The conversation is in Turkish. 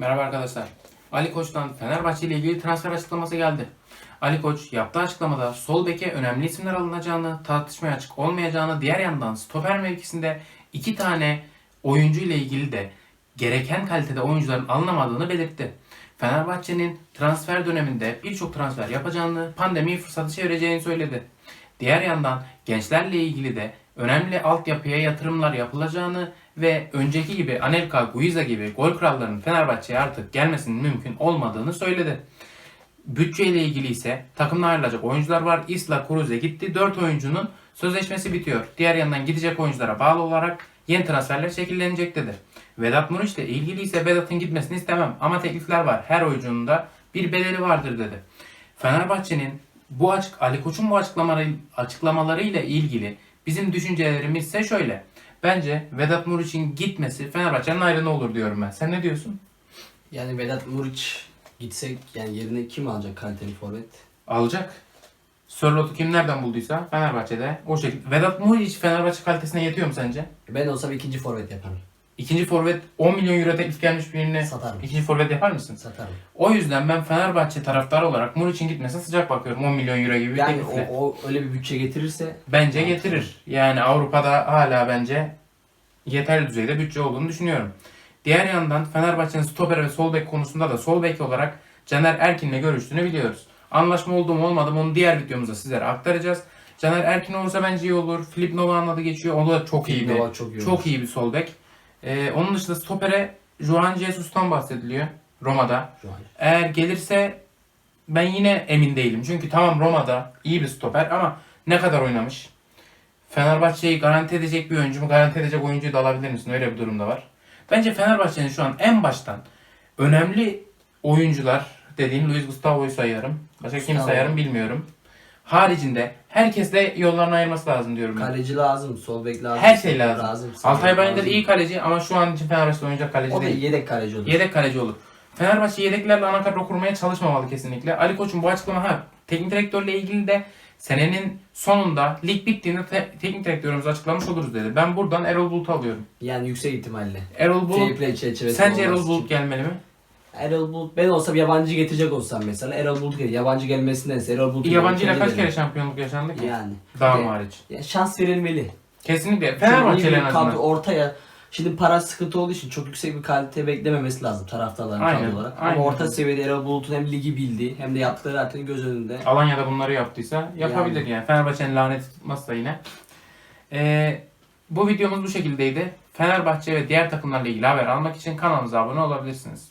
Merhaba arkadaşlar. Ali Koç'tan Fenerbahçe ile ilgili transfer açıklaması geldi. Ali Koç yaptığı açıklamada sol beke önemli isimler alınacağını, tartışmaya açık olmayacağını, diğer yandan stoper mevkisinde iki tane oyuncu ile ilgili de gereken kalitede oyuncuların alınamadığını belirtti. Fenerbahçe'nin transfer döneminde birçok transfer yapacağını, pandemiyi fırsatı çevireceğini söyledi. Diğer yandan gençlerle ilgili de önemli altyapıya yatırımlar yapılacağını ve önceki gibi Anelka, Guiza gibi gol krallarının Fenerbahçe'ye artık gelmesinin mümkün olmadığını söyledi. Bütçe ile ilgili ise takımla ayrılacak oyuncular var. Isla Cruz'e gitti. 4 oyuncunun sözleşmesi bitiyor. Diğer yandan gidecek oyunculara bağlı olarak yeni transferler şekillenecek dedi. Vedat Muriç ile ilgili ise Vedat'ın gitmesini istemem ama teklifler var. Her oyuncunun da bir bedeli vardır dedi. Fenerbahçe'nin bu açık Ali Koç'un bu açıklamaları açıklamalarıyla ilgili bizim düşüncelerimiz ise şöyle. Bence Vedat Muriç'in gitmesi Fenerbahçe'nin ayrına olur diyorum ben. Sen ne diyorsun? Yani Vedat Muriç gitsek yani yerine kim alacak kaliteli forvet? Alacak. Sörlot'u kim nereden bulduysa Fenerbahçe'de o şekilde. Vedat Muriç Fenerbahçe kalitesine yetiyor mu sence? Ben olsam ikinci forvet yaparım. İkinci forvet 10 milyon euro teklif gelmiş birine Satarım. ikinci forvet yapar mısın? Satarım. O yüzden ben Fenerbahçe taraftarı olarak Muriç'in gitmesine sıcak bakıyorum 10 milyon euro gibi bir Yani teklifle. o, o öyle bir bütçe getirirse Bence getirir. Yani Avrupa'da hala bence yeterli düzeyde bütçe olduğunu düşünüyorum. Diğer yandan Fenerbahçe'nin stoper ve sol bek konusunda da sol bek olarak Caner Erkin'le görüştüğünü biliyoruz. Anlaşma oldu mu olmadı mı onu diğer videomuzda sizlere aktaracağız. Caner Erkin olursa bence iyi olur. Filip Nova'nın adı geçiyor. O da çok iyi bir, Nova çok iyi çok iyi bir sol bek. Ee, onun dışında stopere Juan Jesus'tan bahsediliyor Roma'da. şu an. Eğer gelirse ben yine emin değilim. Çünkü tamam Roma'da iyi bir stoper ama ne kadar oynamış? Fenerbahçe'yi garanti edecek bir oyuncu mu? Garanti edecek oyuncuyu da alabilir misin? Öyle bir durumda var. Bence Fenerbahçe'nin şu an en baştan önemli oyuncular dediğim Luis Gustavo'yu sayarım. Başka kim Gustavo. sayarım bilmiyorum. Haricinde herkesle yollarını ayırması lazım diyorum ben. Kaleci lazım, sol bek lazım. Her şey lazım. sağ Altay Bayındır lazım. iyi kaleci ama şu an için Fenerbahçe'de oynayacak kaleci O da değil. yedek kaleci olur. Yedek kaleci olur. Fenerbahçe yedeklerle ana kadro kurmaya çalışmamalı kesinlikle. Ali Koç'un bu açıklama ha teknik direktörle ilgili de senenin sonunda lig bittiğinde te- teknik direktörümüz açıklamış oluruz dedi. Ben buradan Erol Bulut'u alıyorum. Yani yüksek ihtimalle. Erol Bulut sence Erol Bulut için. gelmeli mi? Erol Bulut ben olsam yabancı getirecek olsam mesela Erol Bulut gelir. Yabancı gelmesindense Erol Bulut Yabancıyla kaç kere şampiyonluk yaşandı ki? Yani. Bir de- hariç. Ya şans verilmeli. Kesinlikle. Fenerbahçe'nin Fenerbahçe'yle en azından. ortaya Şimdi para sıkıntı olduğu için çok yüksek bir kalite beklememesi lazım taraftarların Aynen, olarak. aynen. Ama orta seviyede Erol Bulut'un hem ligi bildiği hem de yaptıkları artık göz önünde. Alanya'da bunları yaptıysa yapabilir yani. Fenerbahçe'nin laneti tutmazsa yine. Ee, bu videomuz bu şekildeydi. Fenerbahçe ve diğer takımlarla ilgili haber almak için kanalımıza abone olabilirsiniz.